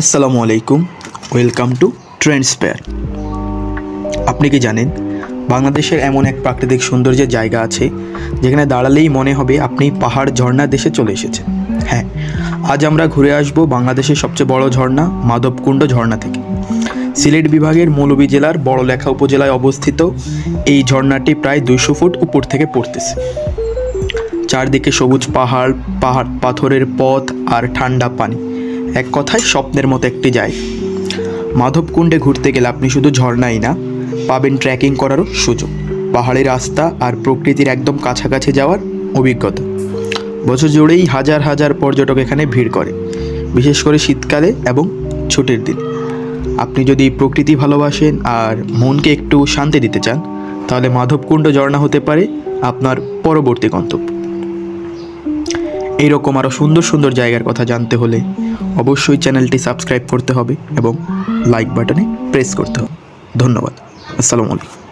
আসসালামু আলাইকুম, welcome to ট্রেন্ডসপেয়ার আপনি কি জানেন, বাংলাদেশের এমন এক প্রাকৃতিক সৌন্দর্যের জায়গা আছে, যেখানে দাঁড়ালেই মনে হবে আপনি পাহাড় ঝর্ণা দেশে চলে এসেছেন। হ্যাঁ আজ আমরা ঘুরে আসব বাংলাদেশের সবচেয়ে বড় ঝর্ণা, মাধবকুণ্ড ঝর্ণা থেকে। সিলেট বিভাগের মৌলভী জেলার বড়লেখা উপজেলায় অবস্থিত এই ঝর্ণাটি প্রায় দুইশো ফুট উপর থেকে পড়তেছে। চারদিকে সবুজ পাহাড় পাহাড় পাথরের পথ আর ঠান্ডা পানি। এক কথায় স্বপ্নের মতো একটি জায়গা মাধবকুণ্ডে ঘুরতে গেলে আপনি শুধু ঝর্ণাই না, পাবেন ট্রেকিং করারও সুযোগ। পাহাড়ি রাস্তা আর প্রকৃতির একদম কাছাকাছি যাওয়ার অভিজ্ঞতা। বছর জুড়েই হাজার হাজার পর্যটক এখানে ভিড় করে, বিশেষ করে শীতকালে এবং ছুটির দিন। আপনি যদি প্রকৃতি ভালোবাসেন আর মনকে একটু শান্তি দিতে চান, তাহলে মাধবকুণ্ড ঝর্ণা হতে পারে আপনার পরবর্তী গন্তব্য। এইরকম আরও সুন্দর সুন্দর জায়গার কথা জানতে হলে অবশ্যই চ্যানেলটি সাবস্ক্রাইব করতে হবে এবং লাইক বাটনে প্রেস করতে হবে। ধন্যবাদ। আসসালামু আলাইকুম।